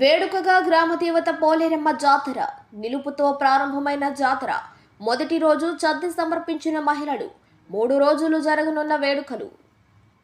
వేడుకగా గ్రామ దేవత పోలేరమ్మ జాతర నిలుపుతో ప్రారంభమైన జాతర. మొదటి రోజు చద్ది సమర్పించిన మహిళలు మూడు రోజులు జరగనున్న వేడుకలు.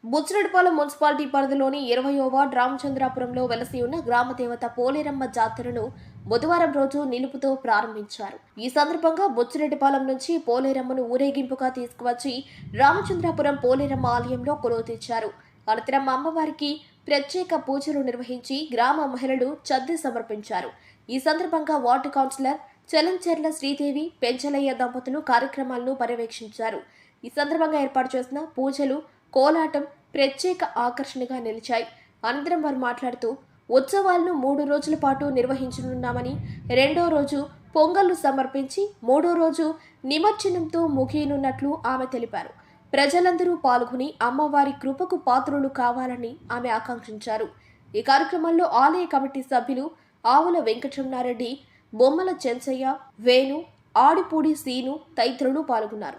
బుచ్చిరెడ్డిపాలెం మున్సిపాలిటీ పరిధిలోని ఇరవయో వార్డ్ రామచంద్రాపురంలో వెలసి ఉన్న గ్రామదేవత పోలేరమ్మ జాతరను బుధవారం రోజు నిలుపుతో ప్రారంభించారు. ఈ సందర్భంగా బుచ్చిరెడ్డిపాలెం నుంచి పోలేరమ్మను ఊరేగింపుగా తీసుకువచ్చి రామచంద్రాపురం పోలేరమ్మ ఆలయంలో కొలువు తెచ్చారు అనంతరం అమ్మవారికి ప్రత్యేక పూజలు నిర్వహించి గ్రామ మహిళలు చద్దె సమర్పించారు. ఈ సందర్భంగా వార్డు కౌన్సిలర్ చలంచెర్ల శ్రీదేవి పెంచలయ్య దంపతులు కార్యక్రమాలను పర్యవేక్షించారు. ఈ సందర్భంగా ఏర్పాటు చేసిన పూజలు కోలాటం ప్రత్యేక ఆకర్షణగా నిలిచాయి. అనంతరం వారు మాట్లాడుతూ ఉత్సవాలను మూడు రోజుల పాటు నిర్వహించనున్నామని రెండో రోజు పొంగళ్ళు సమర్పించి మూడో రోజు నిమజ్జనంతో ముగియనున్నట్లు ఆమె తెలిపారు. ప్రజలందరూ పాల్గొని అమ్మవారి కృపకు పాత్రులు కావాలని ఆమె ఆకాంక్షించారు. ఈ కార్యక్రమంలో ఆలయ కమిటీ సభ్యులు ఆవుల వెంకటరమణారెడ్డి బొమ్మల చెంచయ్య వేణు ఆడిపూడి సీను తదితరులు పాల్గొన్నారు.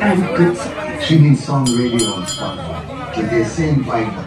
and good singing song radio on Spotify with the same vibe.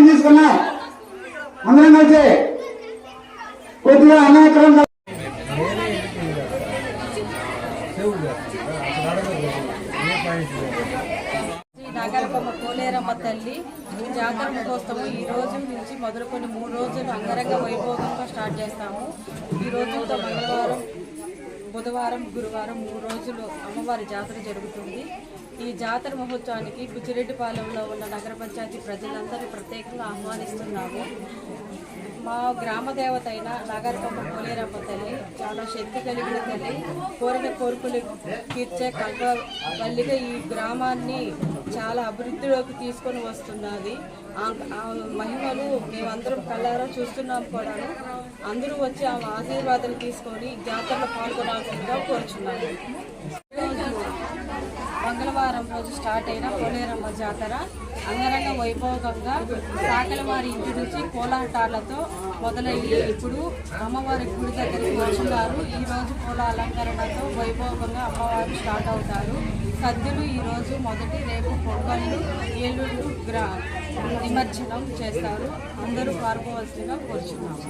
ఇప్పటికే చాలా తీసుకున్నాం. అందరం కలిసి కొద్దిగా అన్నకరం నాగరకమ్మ కోలేరమ్మ పోలేరమ్మ తల్లి జాతర మహోత్సవం ఈ రోజు నుంచి మొదలుకొని మూడు రోజులు అంగరంగ వైభోగంగా స్టార్ట్ చేస్తాము. ఈ రోజుతో మంగళవారం బుధవారం గురువారం మూడు రోజులు అమ్మవారి జాతర జరుగుతుంది. ఈ జాతర మహోత్సవానికి కుచిరెడ్డిపాలెంలో ఉన్న నగర పంచాయతీ ప్రజలందరూ ప్రత్యేకంగా ఆహ్వానిస్తున్నాము. మా గ్రామ దేవత అయిన నాగరికమ్మ కోలేరమ్మ తల్లి చాలా శక్తి కలిగిన తల్లి కోరిన కోరికలు తీర్చే కల్ప తల్లిగా ఈ గ్రామాన్ని చాలా అభివృద్ధిలోకి తీసుకొని వస్తున్నది. ఆ- మహిమలు మేమందరం కళ్ళారా చూస్తున్నాం కూడా అందరూ వచ్చి ఆమె ఆశీర్వాదాలు తీసుకొని జాతరలో పాల్గొనాల్సి కోరుచున్నాము కోరుచున్నాను. మంగళవారం రోజు స్టార్ట్ అయిన పోలేరమ్మ జాతర అంగరంగ వైభోగంగా సాకలవారి ఇంటి నుంచి కోలాటాలతో మొదలయ్యి ఇప్పుడు అమ్మవారి గుడి దగ్గరికి వచ్చున్నారు ఈ రోజు పూల అలంకరణతో వైభోగంగా అమ్మవారు స్టార్ట్ అవుతారు. సద్దులు ఈరోజు మొదటి రేపు పొంగళ్ళు ఏలూరు గ్రా నిమజ్జనం చేస్తారు. అందరూ పాల్గొవలసిందిగా కోరుచున్నాము.